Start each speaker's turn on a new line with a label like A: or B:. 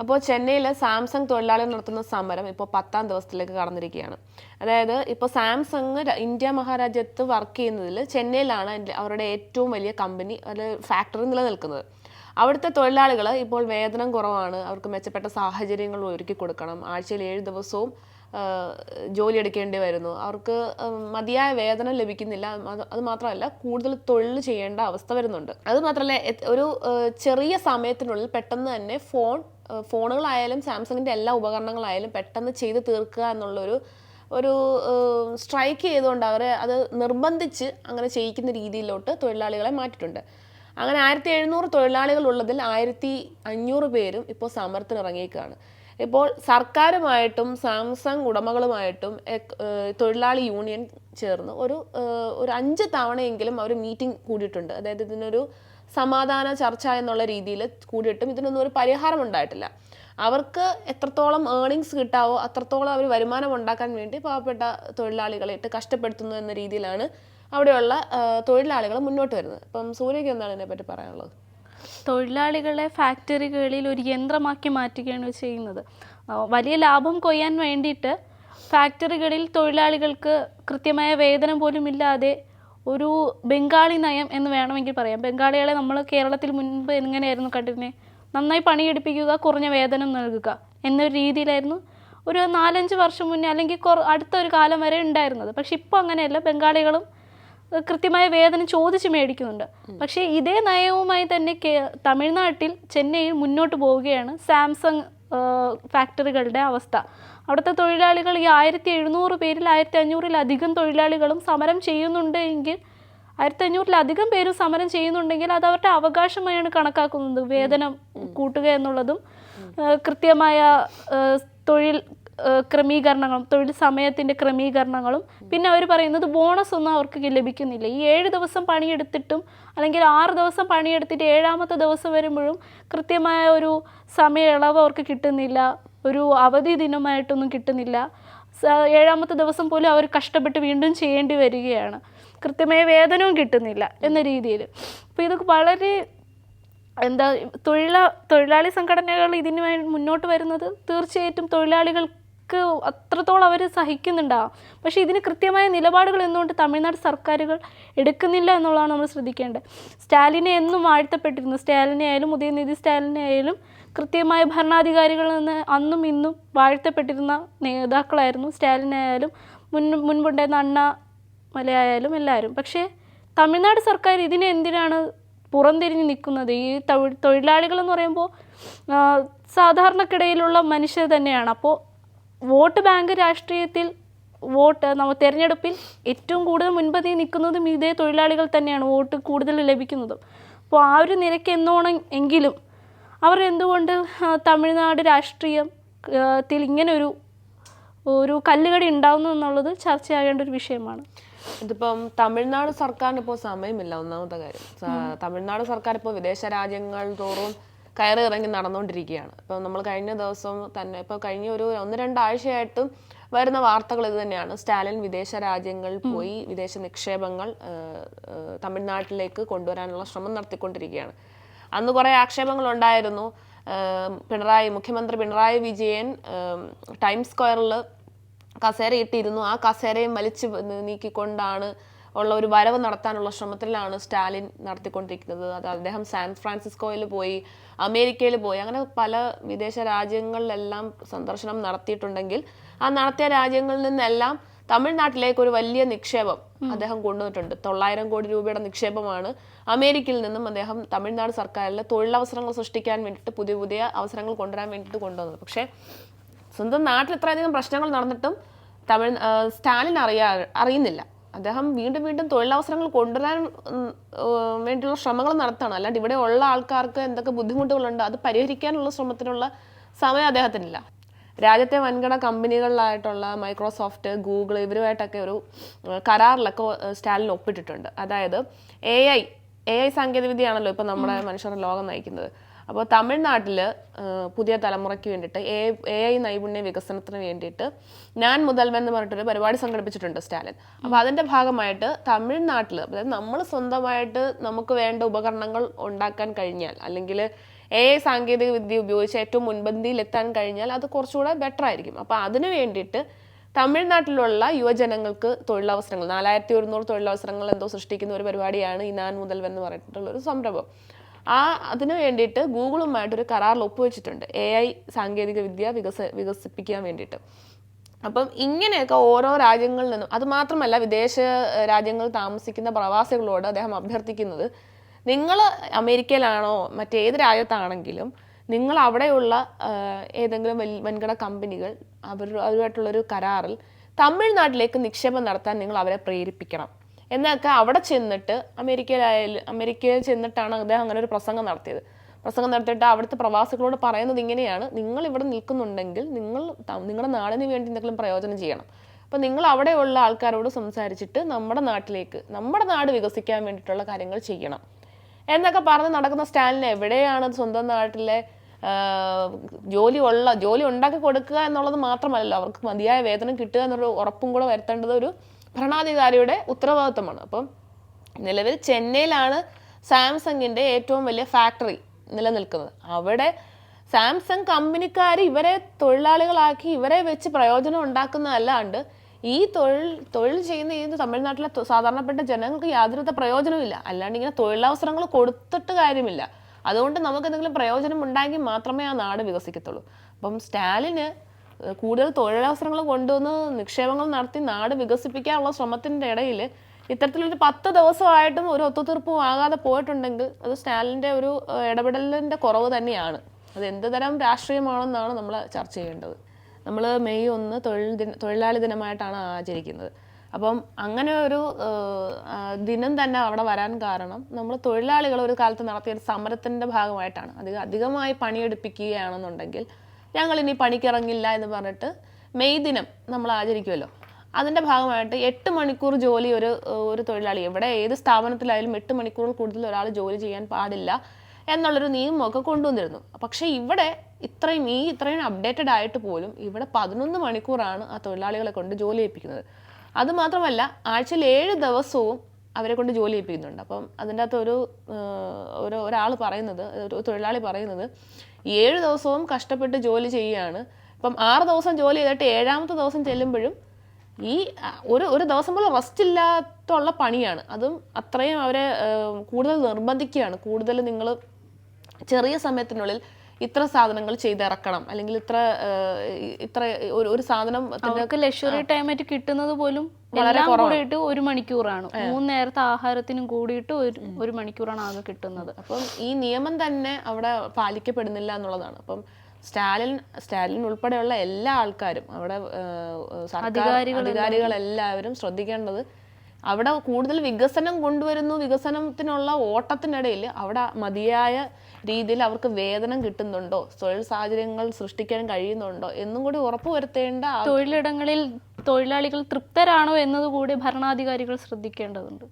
A: അപ്പോൾ ചെന്നൈയിൽ സാംസങ് തൊഴിലാളികൾ നടത്തുന്ന സമരം ഇപ്പോൾ പത്താം ദിവസത്തിലേക്ക് കടന്നിരിക്കുകയാണ്. അതായത് ഇപ്പോൾ സാംസങ് ഇന്ത്യ മഹാരാജ്യത്ത് വർക്ക് ചെയ്യുന്നതിൽ ചെന്നൈയിലാണ് അവരുടെ ഏറ്റവും വലിയ കമ്പനി അത് ഫാക്ടറി നിലനിൽക്കുന്നത്. അവിടുത്തെ തൊഴിലാളികൾ ഇപ്പോൾ വേതനം കുറവാണ്. അവർക്ക് മെച്ചപ്പെട്ട സാഹചര്യങ്ങൾ ഒരുക്കി കൊടുക്കണം. ആഴ്ചയിൽ ഏഴ് ദിവസവും ജോലി എടുക്കേണ്ടി വരുന്നു. അവർക്ക് മതിയായ വേതനം ലഭിക്കുന്നില്ല. അത് മാത്രമല്ല കൂടുതൽ തൊഴിൽ ചെയ്യേണ്ട അവസ്ഥ വരുന്നുണ്ട്. അത് മാത്രമല്ല ഒരു ചെറിയ സമയത്തിനുള്ളിൽ പെട്ടെന്ന് തന്നെ ഫോൺ ഫോണുകളായാലും സാംസങ്ങിന്റെ എല്ലാ ഉപകരണങ്ങളായാലും പെട്ടെന്ന് ചെയ്ത് തീർക്കുക എന്നുള്ളൊരു ഒരു സ്ട്രൈക്ക് ചെയ്തുകൊണ്ട് അവരെ അത് നിർബന്ധിച്ച് അങ്ങനെ ചെയ്യിക്കുന്ന രീതിയിലോട്ട് തൊഴിലാളികളെ മാറ്റിയിട്ടുണ്ട്. അങ്ങനെ ആയിരത്തി എഴുന്നൂറ് തൊഴിലാളികൾ ഉള്ളതിൽ ആയിരത്തി അഞ്ഞൂറ് പേരും ഇപ്പോൾ സമരത്തിന് ഇറങ്ങിയേക്കാണ് ഇപ്പോൾ സർക്കാരുമായിട്ടും സാംസങ് ഉടമകളുമായിട്ടും തൊഴിലാളി യൂണിയൻ ചേർന്ന് ഒരു ഒരു അഞ്ച് തവണയെങ്കിലും അവർ മീറ്റിംഗ് കൂടിയിട്ടുണ്ട്. അതായത് ഇതിനൊരു സമാധാന ചർച്ച എന്നുള്ള രീതിയിൽ കൂടിയിട്ടും ഇതിനൊന്നും ഒരു പരിഹാരം ഉണ്ടായിട്ടില്ല. അവർക്ക് എത്രത്തോളം ഏണിങ്സ് കിട്ടാവോ അത്രത്തോളം അവർ വരുമാനം ഉണ്ടാക്കാൻ വേണ്ടി പാവപ്പെട്ട തൊഴിലാളികളായിട്ട് കഷ്ടപ്പെടുത്തുന്നു എന്ന രീതിയിലാണ് അവിടെയുള്ള തൊഴിലാളികൾ മുന്നോട്ട് വരുന്നത്. അപ്പം സൂര്യക്ക് എന്താണ് ഇതിനെപ്പറ്റി പറയാനുള്ളത്?
B: തൊഴിലാളികളെ ഫാക്ടറികളിൽ ഒരു യന്ത്രമാക്കി മാറ്റുകയാണ് ചെയ്യുന്നത്. വലിയ ലാഭം കൊയ്യാൻ വേണ്ടിയിട്ട് ഫാക്ടറികളിൽ തൊഴിലാളികൾക്ക് കൃത്യമായ വേതനം പോലും ഇല്ലാതെ ഒരു ബംഗാളി നയം എന്ന് വേണമെങ്കിൽ പറയാം. ബംഗാളികളെ നമ്മൾ കേരളത്തിൽ മുൻപ് എങ്ങനെയായിരുന്നു കണ്ടിരുന്നത് നന്നായി പണിയെടുപ്പിക്കുക കുറഞ്ഞ വേതനം നൽകുക എന്നൊരു രീതിയിലായിരുന്നു ഒരു നാലഞ്ച് വർഷം മുന്നേ അല്ലെങ്കിൽ കുറ- അടുത്ത ഒരു കാലം വരെ ഉണ്ടായിരുന്നത്. പക്ഷെ ഇപ്പോൾ അങ്ങനെയല്ല. ബംഗാളികളും കൃത്യമായ വേതനം ചോദിച്ച് മേടിക്കുന്നുണ്ട്. പക്ഷേ ഇതേ നയവുമായി തന്നെ തമിഴ്നാട്ടിൽ ചെന്നൈയിൽ മുന്നോട്ട് പോവുകയാണ് സാംസങ് ഫാക്ടറികളുടെ അവസ്ഥ. അവിടുത്തെ തൊഴിലാളികൾ ഈ ആയിരത്തി എഴുന്നൂറ് പേരിൽ ആയിരത്തി അഞ്ഞൂറിലധികം തൊഴിലാളികളും സമരം ചെയ്യുന്നുണ്ട് എങ്കിൽ ആയിരത്തി അഞ്ഞൂറിലധികം പേരും സമരം ചെയ്യുന്നുണ്ടെങ്കിൽ അത് അവരുടെ അവകാശമായാണ് കണക്കാക്കുന്നത്. വേതനം കൂട്ടുക എന്നുള്ളതും കൃത്യമായ തൊഴിൽ ക്രമീകരണങ്ങളും തൊഴിൽ സമയത്തിന്റെ ക്രമീകരണങ്ങളും. പിന്നെ അവർ പറയുന്നത് ബോണസ് ഒന്നും അവർക്ക് ലഭിക്കുന്നില്ല. ഈ ഏഴ് ദിവസം പണിയെടുത്തിട്ടും അല്ലെങ്കിൽ ആറ് ദിവസം പണിയെടുത്തിട്ട് ഏഴാമത്തെ ദിവസം വരുമ്പോഴും കൃത്യമായ ഒരു സമയ ഇളവ് അവർക്ക് കിട്ടുന്നില്ല. ഒരു അവധി ദിനമായിട്ടൊന്നും കിട്ടുന്നില്ല. ഏഴാമത്തെ ദിവസം പോലും അവർ കഷ്ടപ്പെട്ട് വീണ്ടും ചെയ്യേണ്ടി വരികയാണ്. കൃത്യമായ വേതനവും കിട്ടുന്നില്ല എന്ന രീതിയിൽ. അപ്പോൾ ഇതൊക്കെ വളരെ എന്താ തൊഴിലാ തൊഴിലാളി സംഘടനകൾ ഇതിന് മുന്നോട്ട് വരുന്നത് തീർച്ചയായിട്ടും തൊഴിലാളികൾക്ക് അത്രത്തോളം അവർ സഹിക്കുന്നുണ്ടാവും. പക്ഷേ ഇതിന് കൃത്യമായ നിലപാടുകൾ എന്തുകൊണ്ട് തമിഴ്നാട് സർക്കാരുകൾ എടുക്കുന്നില്ല എന്നുള്ളതാണ് നമ്മൾ ശ്രദ്ധിക്കേണ്ടത്. സ്റ്റാലിനെ എന്നും വാഴ്ത്തപ്പെട്ടിരുന്നു. സ്റ്റാലിനെ ആയാലും ഉദയനിധി സ്റ്റാലിനെ ആയാലും കൃത്യമായ ഭരണാധികാരികളിൽ നിന്ന് അന്നും ഇന്നും വാഴ്ത്തപ്പെട്ടിരുന്ന നേതാക്കളായിരുന്നു സ്റ്റാലിനായാലും മുൻ മുൻപുണ്ടായിരുന്ന അണ്ണ മലയായാലും എല്ലാവരും. പക്ഷേ തമിഴ്നാട് സർക്കാർ ഇതിനെ എന്തിനാണ് പുറംതിരിഞ്ഞ് നിൽക്കുന്നത്? ഈ തൊഴിൽ തൊഴിലാളികൾ എന്ന് പറയുമ്പോൾ സാധാരണക്കിടയിലുള്ള മനുഷ്യർ തന്നെയാണ്. അപ്പോൾ വോട്ട് ബാങ്ക് രാഷ്ട്രീയത്തിൽ വോട്ട് നമ്മ തിരഞ്ഞെടുപ്പിൽ ഏറ്റവും കൂടുതൽ മുൻപതി നിൽക്കുന്നതും ഇതേ തൊഴിലാളികൾ തന്നെയാണ് വോട്ട് കൂടുതൽ ലഭിക്കുന്നതും. അപ്പോൾ ആ ഒരു നിരക്ക് എന്നോണം എങ്കിലും അവർ എന്തുകൊണ്ട് തമിഴ്നാട് രാഷ്ട്രീയം ത്തിൽ ഇങ്ങനൊരു ഒരു ഒരു കല്ലുകടി ഉണ്ടാവുന്നു എന്നുള്ളത് ചർച്ചയാകേണ്ട ഒരു വിഷയമാണ്.
A: ഇതിപ്പം തമിഴ്നാട് സർക്കാരിന് ഇപ്പോൾ സമയമില്ല ഒന്നാമത്തെ കാര്യം. തമിഴ്നാട് സർക്കാർ ഇപ്പോൾ വിദേശ രാജ്യങ്ങൾ തോറും കയറി ഇറങ്ങി നടന്നുകൊണ്ടിരിക്കുകയാണ് ഇപ്പം നമ്മൾ കഴിഞ്ഞ ദിവസം തന്നെ ഇപ്പോൾ കഴിഞ്ഞ ഒരു ഒന്ന് രണ്ടാഴ്ചയായിട്ടും വരുന്ന വാർത്തകൾ ഇത് തന്നെയാണ്. സ്റ്റാലിൻ വിദേശ രാജ്യങ്ങളിൽ പോയി വിദേശ നിക്ഷേപങ്ങൾ തമിഴ്നാട്ടിലേക്ക് കൊണ്ടുവരാനുള്ള ശ്രമം നടത്തിക്കൊണ്ടിരിക്കുകയാണ്. അന്ന് കുറേ ആക്ഷേപങ്ങൾ ഉണ്ടായിരുന്നു പിണറായി മുഖ്യമന്ത്രി പിണറായി വിജയൻ ടൈം സ്ക്വയറിൽ കസേര ഇട്ടിരുന്നു. ആ കസേരയും വലിച്ചു നീക്കിക്കൊണ്ടാണ് ഉള്ള ഒരു വരവ് നടത്താനുള്ള ശ്രമത്തിലാണ് സ്റ്റാലിൻ നടത്തിക്കൊണ്ടിരിക്കുന്നത്. അത് അദ്ദേഹം സാൻ ഫ്രാൻസിസ്കോയിൽ പോയി അമേരിക്കയിൽ പോയി അങ്ങനെ പല വിദേശ രാജ്യങ്ങളിലെല്ലാം സന്ദർശനം നടത്തിയിട്ടുണ്ടെങ്കിൽ ആ നടത്തിയ രാജ്യങ്ങളിൽ നിന്നെല്ലാം തമിഴ്നാട്ടിലേക്ക് ഒരു വലിയ നിക്ഷേപം അദ്ദേഹം കൊണ്ടുവന്നിട്ടുണ്ട്. തൊള്ളായിരം കോടി രൂപയുടെ നിക്ഷേപമാണ് അമേരിക്കയിൽ നിന്നും അദ്ദേഹം തമിഴ്നാട് സർക്കാരിൽ തൊഴിലവസരങ്ങൾ സൃഷ്ടിക്കാൻ വേണ്ടിയിട്ട് പുതിയ പുതിയ അവസരങ്ങൾ കൊണ്ടുവരാൻ വേണ്ടിയിട്ട് കൊണ്ടുവന്നത്. പക്ഷേ സ്വന്തം നാട്ടിൽ ഇത്രയധികം പ്രശ്നങ്ങൾ നടന്നിട്ടും തമിഴ് സ്റ്റാലിൻ അറിയാ അറിയുന്നില്ല. അദ്ദേഹം വീണ്ടും വീണ്ടും തൊഴിലവസരങ്ങൾ കൊണ്ടുവരാൻ വേണ്ടിയുള്ള ശ്രമങ്ങൾ നടത്തണം അല്ലാണ്ട് ഇവിടെ ഉള്ള ആൾക്കാർക്ക് എന്തൊക്കെ ബുദ്ധിമുട്ടുകളുണ്ട് അത് പരിഹരിക്കാനുള്ള ശ്രമത്തിനുള്ള സമയം അദ്ദേഹത്തിനില്ല. രാജ്യത്തെ വൻകിട കമ്പനികളിലായിട്ടുള്ള മൈക്രോസോഫ്റ്റ് ഗൂഗിൾ ഇവരുമായിട്ടൊക്കെ ഒരു കരാറിലൊക്കെ സ്റ്റാലിൻ ഒപ്പിട്ടിട്ടുണ്ട്. അതായത് എ ഐ എ ഐ സാങ്കേതികവിദ്യയാണല്ലോ ഇപ്പം നമ്മുടെ മനുഷ്യരുടെ ലോകം നയിക്കുന്നത്. അപ്പോൾ തമിഴ്നാട്ടിൽ പുതിയ തലമുറയ്ക്ക് വേണ്ടിയിട്ട് എ എ ഐ നൈപുണ്യ വികസനത്തിന് വേണ്ടിയിട്ട് ഞാൻ മുതൽവൻ എന്ന് പറഞ്ഞിട്ടൊരു പരിപാടി സംഘടിപ്പിച്ചിട്ടുണ്ട് സ്റ്റാലിൻ. അപ്പോൾ അതിന്റെ ഭാഗമായിട്ട് തമിഴ്നാട്ടിൽ അതായത് നമ്മൾ സ്വന്തമായിട്ട് നമുക്ക് വേണ്ട ഉപകരണങ്ങൾ ഉണ്ടാക്കാൻ കഴിഞ്ഞാൽ അല്ലെങ്കിൽ എ ഐ സാങ്കേതിക വിദ്യ ഉപയോഗിച്ച് ഏറ്റവും മുൻപന്തിയിൽ എത്താൻ കഴിഞ്ഞാൽ അത് കുറച്ചുകൂടെ ബെറ്റർ ആയിരിക്കും. അപ്പോൾ അതിന് വേണ്ടിയിട്ട് തമിഴ്നാട്ടിലുള്ള യുവജനങ്ങൾക്ക് തൊഴിലവസരങ്ങൾ നാലായിരത്തി ഒരുന്നൂറ് തൊഴിലവസരങ്ങൾ എന്തോ സൃഷ്ടിക്കുന്ന ഒരു പരിപാടിയാണ് ഈ നാൻ മുതൽ എന്ന് പറഞ്ഞിട്ടുള്ള ഒരു സംരംഭം. ആ അതിന് വേണ്ടിയിട്ട് ഗൂഗിളുമായിട്ടൊരു കരാറിൽ ഒപ്പുവെച്ചിട്ടുണ്ട് എ ഐ സാങ്കേതിക വിദ്യ വികസ വികസിപ്പിക്കാൻ വേണ്ടിയിട്ട്. അപ്പം ഇങ്ങനെയൊക്കെ ഓരോ രാജ്യങ്ങളിൽ നിന്നും അതുമാത്രമല്ല വിദേശ രാജ്യങ്ങളിൽ താമസിക്കുന്ന പ്രവാസികളോട് അദ്ദേഹം അഭ്യർത്ഥിക്കുന്നത് നിങ്ങൾ അമേരിക്കയിലാണോ മറ്റേത് രാജ്യത്താണെങ്കിലും നിങ്ങൾ അവിടെയുള്ള ഏതെങ്കിലും വൻകിട കമ്പനികൾ അവർ അവരുമായിട്ടുള്ളൊരു കരാറിൽ തമിഴ്നാട്ടിലേക്ക് നിക്ഷേപം നടത്താൻ നിങ്ങൾ അവരെ പ്രേരിപ്പിക്കണം. എന്നൊക്കെ അവിടെ ചെന്നിട്ട് അമേരിക്കയിലായാലും അമേരിക്കയിൽ ചെന്നിട്ടാണ് അദ്ദേഹം അങ്ങനെ ഒരു പ്രസംഗം നടത്തിയത്. പ്രസംഗം നടത്തിയിട്ട് അവിടുത്തെ പ്രവാസികളോട് പറയുന്നത് ഇങ്ങനെയാണ് നിങ്ങൾ ഇവിടെ നിൽക്കുന്നുണ്ടെങ്കിൽ നിങ്ങൾ നിങ്ങളുടെ നാടിന് വേണ്ടി എന്തെങ്കിലും പ്രയോജനം ചെയ്യണം. അപ്പോൾ നിങ്ങൾ അവിടെയുള്ള ആൾക്കാരോട് സംസാരിച്ചിട്ട് നമ്മുടെ നാട്ടിലേക്ക് നമ്മുടെ നാട് വികസിക്കാൻ വേണ്ടിയിട്ടുള്ള കാര്യങ്ങൾ ചെയ്യണം. എന്നൊക്കെ പറഞ്ഞ് നടക്കുന്ന സ്റ്റാലിന് എവിടെയാണ് സ്വന്തം നാട്ടിലെ ജോലി ഉള്ള ജോലി ഉണ്ടാക്കി കൊടുക്കുക എന്നുള്ളത് മാത്രമല്ലല്ലോ. അവർക്ക് മതിയായ വേതനം കിട്ടുക എന്നൊരു ഉറപ്പും കൂടെ വരുത്തേണ്ടത് ഒരു ഭരണാധികാരിയുടെ ഉത്തരവാദിത്വമാണ്. അപ്പം നിലവിൽ ചെന്നൈയിലാണ് സാംസങ്ങിന്റെ ഏറ്റവും വലിയ ഫാക്ടറി നിലനിൽക്കുന്നത്. അവിടെ സാംസങ് കമ്പനിക്കാർ ഇവരെ തൊഴിലാളികളാക്കി ഇവരെ വെച്ച് പ്രയോജനം ഉണ്ടാക്കുന്നതല്ലാണ്ട് ഈ തൊഴിൽ തൊഴിൽ ചെയ്യുന്ന ഈ തമിഴ്നാട്ടിലെ സാധാരണപ്പെട്ട ജനങ്ങൾക്ക് യാതൊരുവിധ പ്രയോജനമില്ല അല്ലാണ്ട് ഇങ്ങനെ തൊഴിലവസരങ്ങൾ കൊടുത്തിട്ട് കാര്യമില്ല. അതുകൊണ്ട് നമുക്ക് എന്തെങ്കിലും പ്രയോജനം ഉണ്ടായെങ്കിൽ മാത്രമേ ആ നാട് വികസിക്കത്തുള്ളൂ. അപ്പം സ്റ്റാലിന് കൂടുതൽ തൊഴിലവസരങ്ങൾ കൊണ്ടുവന്ന് നിക്ഷേപങ്ങൾ നടത്തി നാട് വികസിപ്പിക്കാനുള്ള ശ്രമത്തിന്റെ ഇടയിൽ ഇത്തരത്തിലൊരു പത്ത് ദിവസമായിട്ടും ഒരു ഒത്തുതീർപ്പും ആകാതെ പോയിട്ടുണ്ടെങ്കിൽ അത് സ്റ്റാലിന്റെ ഒരു ഇടപെടലിന്റെ കുറവ് തന്നെയാണ്. അത് എന്ത് തരം രാഷ്ട്രീയമാണെന്നാണ് നമ്മൾ ചർച്ച ചെയ്യേണ്ടത്. നമ്മൾ മെയ് ഒന്ന് തൊഴിൽ ദിന തൊഴിലാളി ദിനമായിട്ടാണ് ആചരിക്കുന്നത്. അപ്പം അങ്ങനെ ഒരു ദിനം തന്നെ അവിടെ വരാൻ കാരണം നമ്മൾ തൊഴിലാളികൾ ഒരു കാലത്ത് നടത്തിയ ഒരു സമരത്തിന്റെ ഭാഗമായിട്ടാണ്. അധികം അധികമായി പണിയെടുപ്പിക്കുകയാണെന്നുണ്ടെങ്കിൽ ഞങ്ങൾ ഇനി പണിക്കിറങ്ങില്ല എന്ന് പറഞ്ഞിട്ട് മെയ് ദിനം നമ്മൾ ആചരിക്കുമല്ലോ അതിന്റെ ഭാഗമായിട്ട് എട്ട് മണിക്കൂർ ജോലി ഒരു ഒരു തൊഴിലാളി എവിടെ ഏത് സ്ഥാപനത്തിലായാലും എട്ട് മണിക്കൂറിൽ കൂടുതൽ ഒരാൾ ജോലി ചെയ്യാൻ പാടില്ല. എന്നുള്ളൊരു നിയമമൊക്കെ കൊണ്ടുവന്നിരുന്നു. പക്ഷേ ഇവിടെ ഇത്രയും ഈ ഇത്രയും അപ്ഡേറ്റഡ് ആയിട്ട് പോലും ഇവിടെ പതിനൊന്ന് മണിക്കൂറാണ് ആ തൊഴിലാളികളെ കൊണ്ട് ജോലി ഏൽപ്പിക്കുന്നത്. അതുമാത്രമല്ല ആഴ്ചയിൽ ഏഴ് ദിവസവും അവരെ കൊണ്ട് ജോലി ഏൽപ്പിക്കുന്നുണ്ട്. അപ്പം അതിന്റെ അകത്ത് ഒരു ഒരു ഒരാൾ പറയുന്നത് ഒരു തൊഴിലാളി പറയുന്നത് ഏഴ് ദിവസവും കഷ്ടപ്പെട്ട് ജോലി ചെയ്യുകയാണ്. ഇപ്പം ആറ് ദിവസം ജോലി ചെയ്തിട്ട് ഏഴാമത്തെ ദിവസം ചെല്ലുമ്പോഴും ഈ ഒരു ഒരു ദിവസം പോലെ റെസ്റ്റ് ഇല്ലാത്തുള്ള പണിയാണ്. അതും അത്രയും അവരെ കൂടുതൽ നിർബന്ധിക്കുകയാണ്. കൂടുതൽ നിങ്ങൾ ചെറിയ സമയത്തിനുള്ളിൽ ഇത്ര സാധനങ്ങൾ ചെയ്തിറക്കണം. അല്ലെങ്കിൽ ഇത്ര ഇത്ര ഒരു ഒരു സാധനം
B: അവർക്ക് ലക്ഷറി ടൈം ആയിട്ട് കിട്ടുന്നത് പോലും
A: വളരെ കുറവായിട്ട്
B: കൂടിയിട്ട് ഒരു മണിക്കൂറാണ്. മൂന്ന് നേരത്തെ ആഹാരത്തിനും കൂടിയിട്ട് ഒരു ഒരു മണിക്കൂറാണ് ആകെ കിട്ടുന്നത്.
A: അപ്പം ഈ നിയമം തന്നെ അവിടെ പാലിക്കപ്പെടുന്നില്ല എന്നുള്ളതാണ്. അപ്പം സ്റ്റാലിൻ സ്റ്റാലിൻ ഉൾപ്പെടെയുള്ള എല്ലാ ആൾക്കാരും അവിടെ സർക്കാർ അധികാരികളെല്ലാവരും. ശ്രദ്ധിക്കേണ്ടത് അവിടെ കൂടുതൽ വികസനം കൊണ്ടുവരുന്നു. വികസനത്തിനുള്ള ഓട്ടത്തിനിടയിൽ അവിടെ മതിയായ രീതിയിൽ അവർക്ക് വേതനം കിട്ടുന്നുണ്ടോ? തൊഴിൽ സാഹചര്യങ്ങൾ സൃഷ്ടിക്കാൻ കഴിയുന്നുണ്ടോ? എന്നും കൂടി ഉറപ്പുവരുത്തേണ്ട
B: തൊഴിലിടങ്ങളിൽ തൊഴിലാളികൾ തൃപ്തരാണോ എന്നതുകൂടി ഭരണാധികാരികൾ ശ്രദ്ധിക്കേണ്ടതുണ്ട്.